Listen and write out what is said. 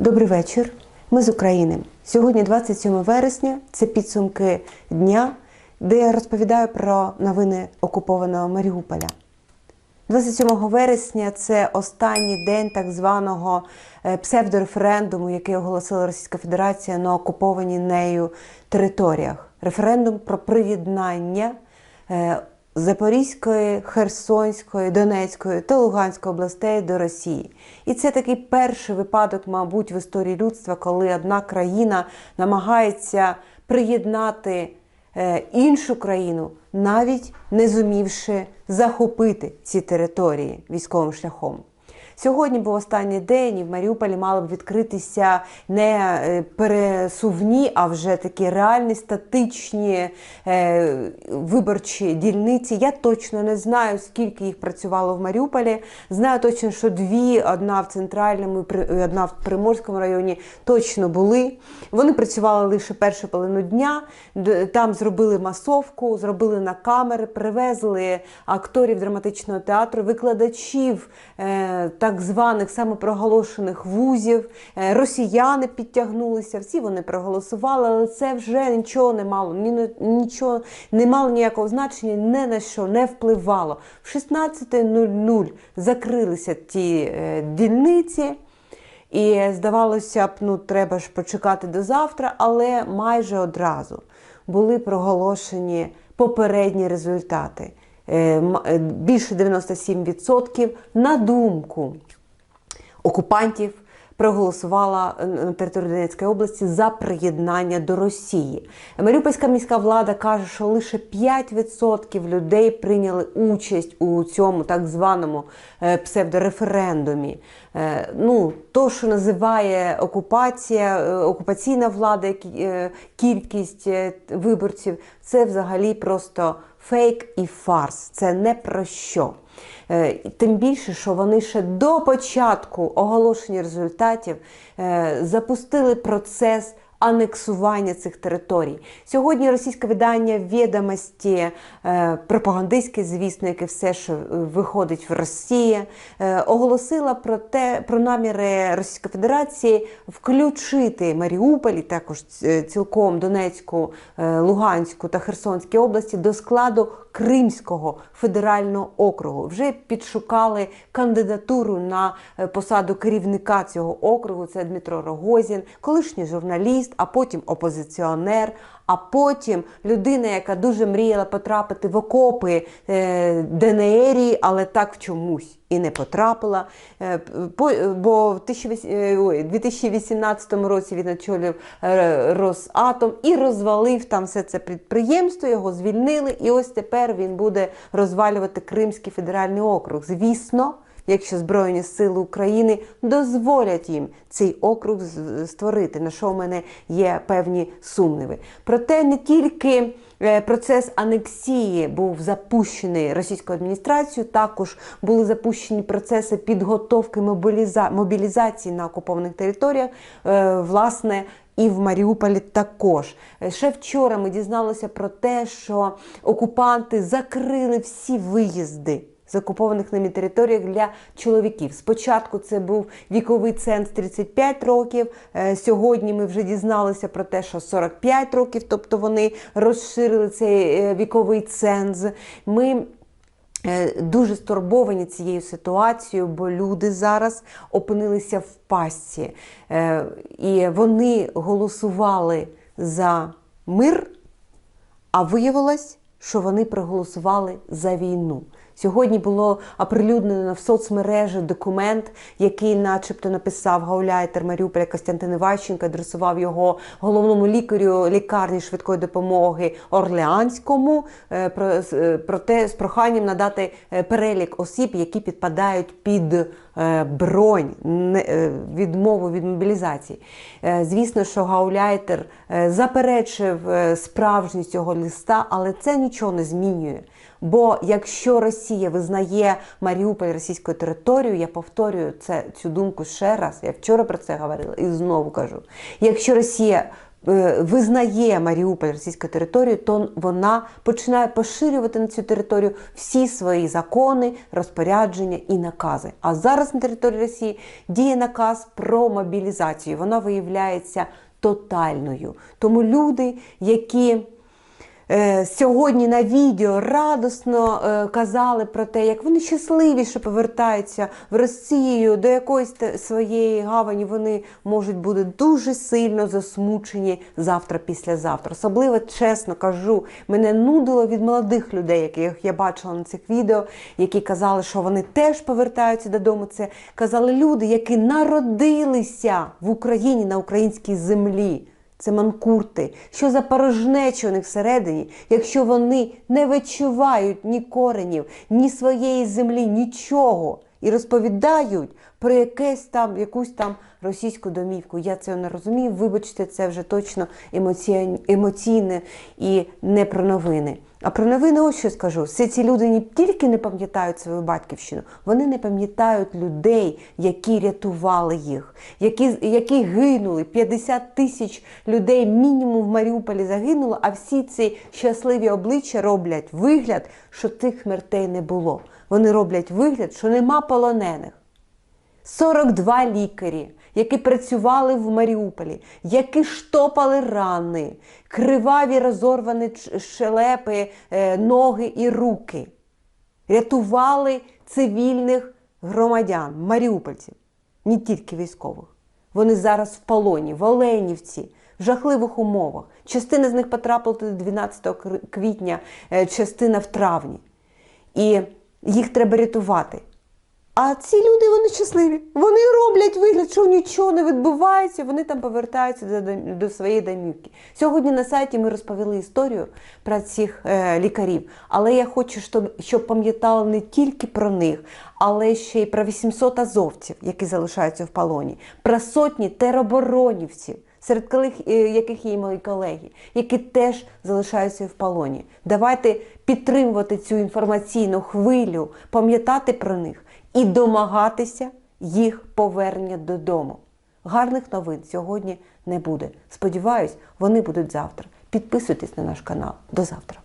Добрий вечір. Ми з України. Сьогодні 27 вересня. Це підсумки дня, де я розповідаю про новини окупованого Маріуполя. 27 вересня це останній день так званого е, псевдореферендуму, який оголосила Російська Федерація на окупованій нею територіях. Референдум про приєднання е, Запорізької, Херсонської, Донецької та Луганської областей до Росії. І це такий перший випадок, мабуть, в історії людства, коли одна країна намагається приєднати е, іншу країну, навіть не зумівши захопити ці території військовим шляхом. Сьогодні був останній день, і в Маріуполі мали б відкритися не е, пересувні, а вже такі реальні статичні е, виборчі дільниці. Я точно не знаю, скільки їх працювало в Маріуполі. Знаю точно, що дві, одна в центральному одна в Приморському районі, точно були. Вони працювали лише першу половину дня. Там зробили масовку, зробили на камери, привезли акторів драматичного театру, викладачів е, так званих самопроголошених вузів. Е, росіяни підтягнулися, всі вони проголосували, але це вже нічого не мало, ні, нічого не мало ніякого значення, ні на що не впливало. В 16.00 закрилися ті е, дільниці. І здавалося б, ну треба ж почекати до завтра, але майже одразу були проголошені попередні результати. Е, е, Більше 97% на думку окупантів проголосувала е, на території Донецької області за приєднання до Росії. Маріупольська міська влада каже, що лише 5% людей прийняли участь у цьому так званому е, псевдореферендумі. Е, Ну, то, що називає окупація, окупаційна влада, кількість виборців, це взагалі просто фейк і фарс. Це не про що. Е, Тим більше, що вони ще до початку оголошення результатів е, запустили процес анексування цих територій. Сьогодні російське видання відомості е, пропагандистське, звісно, яке все, що е, виходить в Росії, е, оголосила про те про наміри Російської Федерації включити Маріуполь і також цілком Донецьку, Луганську та Херсонські області до складу Кримського федерального округу. Вже підшукали кандидатуру на посаду керівника цього округу. Це Дмитро Рогозін, колишній журналіст, а потім опозиціонер. А потім людина, яка дуже мріяла потрапити в окопи е, ДНРії, але так чомусь і не потрапила. Е, по- бо в 1008 е, 2018 році він очолив е, Росатом і розвалив там все це підприємство, його звільнили, і ось тепер він буде розвалювати Кримський федеральний округ. Звісно, якщо Збройні Сили України дозволять їм цей округ створити, на що в мене є певні сумніви. Проте не тільки е, процес анексії був запущений російською адміністрацією, також були запущені процеси підготовки мобіліза- мобілізації на окупованих територіях. е, Власне, і в Маріуполі також. Ще вчора ми дізналися про те, що окупанти закрили всі виїзди з окупованих ними територіях для чоловіків. Спочатку це був віковий ценз 35 років. Е, Сьогодні ми вже дізналися про те, що 45 років, тобто вони розширили цей е, віковий ценз. Ми Е, Дуже стурбовані цією ситуацією, бо люди зараз опинилися в пастці. І вони голосували за мир, а виявилось, що вони проголосували за війну. Сьогодні було оприлюднено в соцмережі документ, який, начебто, написав гауляйтер Маріуполя Костянтин Іващенко, адресував його головному лікарю лікарні швидкої допомоги Орлеанському, е, про, е, про те, з проханням надати е, перелік осіб, які підпадають під бронь, відмову від мобілізації. Звісно, що гауляйтер заперечив справжність цього листа, але це нічого не змінює. Бо якщо Росія визнає Маріуполь російською територією, я повторюю це цю думку ще раз. Я вчора про це говорила і знову кажу. Якщо Росія е, визнає Маріуполь російською територією, то вона починає поширювати на цю територію всі свої закони, розпорядження і накази. А зараз на території Росії діє наказ про мобілізацію. Вона виявляється тотальною. Тому люди, які сьогодні на відео радосно е, казали про те, як вони щасливі, що повертаються в Росію, до якоїсь своєї гавані вони можуть бути дуже сильно засмучені завтра, післязавтра. Особливо чесно кажу, мене нудило від молодих людей, яких я бачила на цих відео, які казали, що вони теж повертаються додому. Це казали люди, які народилися в Україні на українській землі. Це манкурти. Що за порожнечі у них всередині, якщо вони не відчувають ні коренів, ні своєї землі, нічого. І розповідають про якесь там, якусь там російську домівку. Я цього не розумію. Вибачте, це вже точно емоці... емоційне і не про новини. А про новини ось що скажу. Всі ці люди не тільки не пам'ятають свою батьківщину, вони не пам'ятають людей, які рятували їх, які, які гинули. 50 тисяч людей мінімум в Маріуполі загинуло, а всі ці щасливі обличчя роблять вигляд, що тих смертей не було. Вони роблять вигляд, що нема полонених. 42 лікарі, які працювали в Маріуполі, які штопали рани, криваві розорвані щелепи, е, ноги і руки, рятували цивільних громадян, маріупольців, не тільки військових. Вони зараз в полоні, в Оленівці, в жахливих умовах. Частина з них потрапила туди 12 квітня, е, частина в травні. І їх треба рятувати. А ці люди вони щасливі. Вони роблять вигляд, що нічого не відбувається. Вони там повертаються до, до своєї домівки. Сьогодні на сайті ми розповіли історію про цих е, лікарів. Але я хочу, щоб, щоб пам'ятали не тільки про них, але ще й про 800 азовців, які залишаються в полоні, про сотні тероборонівців. Серед колег, яких є мої колеги, які теж залишаються в полоні. Давайте підтримувати цю інформаційну хвилю, пам'ятати про них і домагатися їх повернення додому. Гарних новин сьогодні не буде. Сподіваюсь, вони будуть завтра. Підписуйтесь на наш канал. До завтра.